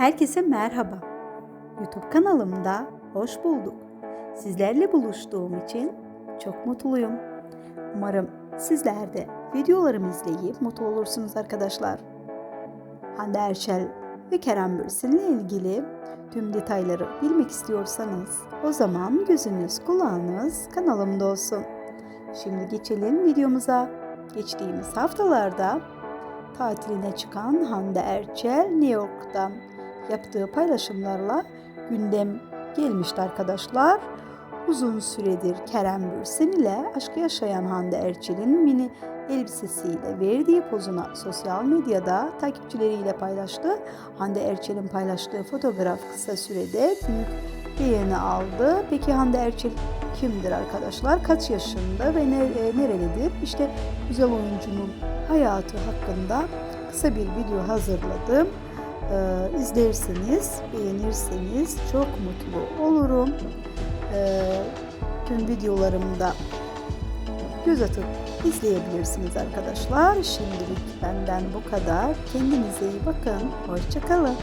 Herkese merhaba. YouTube kanalımda hoş bulduk. Sizlerle buluştuğum için çok mutluyum. Umarım sizler de videolarımı izleyip mutlu olursunuz arkadaşlar. Hande Erçel ve Kerem Bürsin ile ilgili tüm detayları bilmek istiyorsanız o zaman gözünüz kulağınız kanalımda olsun. Şimdi geçelim videomuza. Geçtiğimiz haftalarda tatiline çıkan Hande Erçel New York'tan yaptığı paylaşımlarla gündem gelmişti arkadaşlar. Uzun süredir Kerem Bürsin ile aşkı yaşayan Hande Erçel'in mini elbisesiyle verdiği pozuna sosyal medyada takipçileriyle paylaştı. Hande Erçel'in paylaştığı fotoğraf kısa sürede büyük beğeni aldı. Peki Hande Erçel kimdir arkadaşlar? Kaç yaşında ve e, nerelidir? İşte güzel oyuncunun hayatı hakkında kısa bir video hazırladım. Ee, izlerseniz, beğenirseniz çok mutlu olurum. Ee, tüm videolarımda göz atıp izleyebilirsiniz arkadaşlar. Şimdilik benden bu kadar. Kendinize iyi bakın. Hoşçakalın.